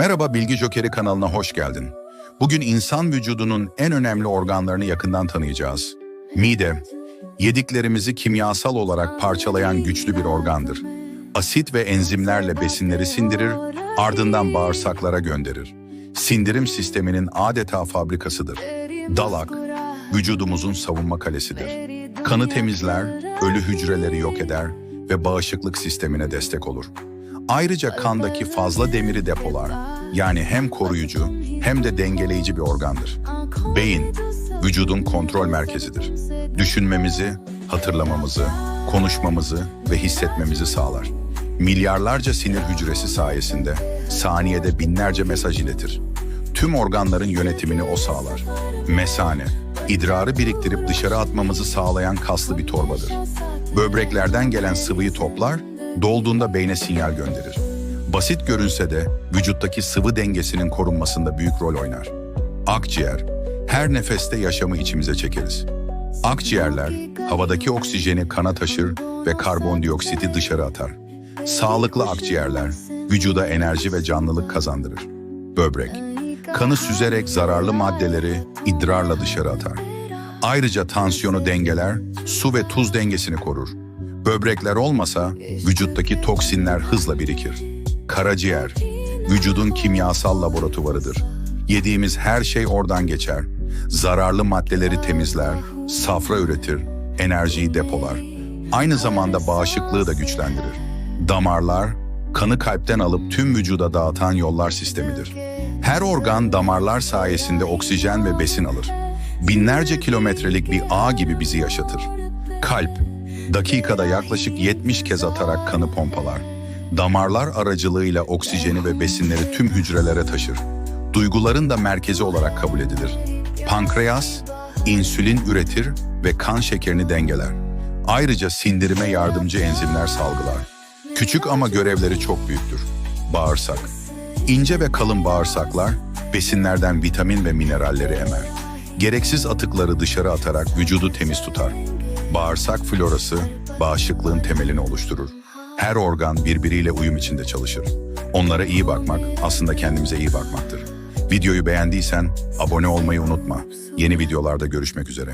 Merhaba Bilgi Jokeri kanalına hoş geldin. Bugün insan vücudunun en önemli organlarını yakından tanıyacağız. Mide, yediklerimizi kimyasal olarak parçalayan güçlü bir organdır. Asit ve enzimlerle besinleri sindirir, ardından bağırsaklara gönderir. Sindirim sisteminin adeta fabrikasıdır. Dalak, vücudumuzun savunma kalesidir. Kanı temizler, ölü hücreleri yok eder ve bağışıklık sistemine destek olur. Ayrıca kandaki fazla demiri depolar. Yani hem koruyucu hem de dengeleyici bir organdır. Beyin, vücudun kontrol merkezidir. Düşünmemizi, hatırlamamızı, konuşmamızı ve hissetmemizi sağlar. Milyarlarca sinir hücresi sayesinde saniyede binlerce mesaj iletir. Tüm organların yönetimini o sağlar. Mesane, idrarı biriktirip dışarı atmamızı sağlayan kaslı bir torbadır. Böbreklerden gelen sıvıyı toplar, dolduğunda beyne sinyal gönderir. Basit görünse de vücuttaki sıvı dengesinin korunmasında büyük rol oynar. Akciğer, her nefeste yaşamı içimize çekeriz. Akciğerler, havadaki oksijeni kana taşır ve karbondioksiti dışarı atar. Sağlıklı akciğerler, vücuda enerji ve canlılık kazandırır. Böbrek, kanı süzerek zararlı maddeleri idrarla dışarı atar. Ayrıca tansiyonu dengeler, su ve tuz dengesini korur. Böbrekler olmasa vücuttaki toksinler hızla birikir. Karaciğer, vücudun kimyasal laboratuvarıdır. Yediğimiz her şey oradan geçer. Zararlı maddeleri temizler, safra üretir, enerjiyi depolar. Aynı zamanda bağışıklığı da güçlendirir. Damarlar, kanı kalpten alıp tüm vücuda dağıtan yollar sistemidir. Her organ damarlar sayesinde oksijen ve besin alır. Binlerce kilometrelik bir ağ gibi bizi yaşatır. Kalp, dakikada yaklaşık 70 kez atarak kanı pompalar. Damarlar aracılığıyla oksijeni ve besinleri tüm hücrelere taşır. Duyguların da merkezi olarak kabul edilir. Pankreas, insülin üretir ve kan şekerini dengeler. Ayrıca sindirime yardımcı enzimler salgılar. Küçük ama görevleri çok büyüktür. Bağırsak. İnce ve kalın bağırsaklar besinlerden vitamin ve mineralleri emer. Gereksiz atıkları dışarı atarak vücudu temiz tutar. Bağırsak florası bağışıklığın temelini oluşturur. Her organ birbiriyle uyum içinde çalışır. Onlara iyi bakmak aslında kendimize iyi bakmaktır. Videoyu beğendiysen abone olmayı unutma. Yeni videolarda görüşmek üzere.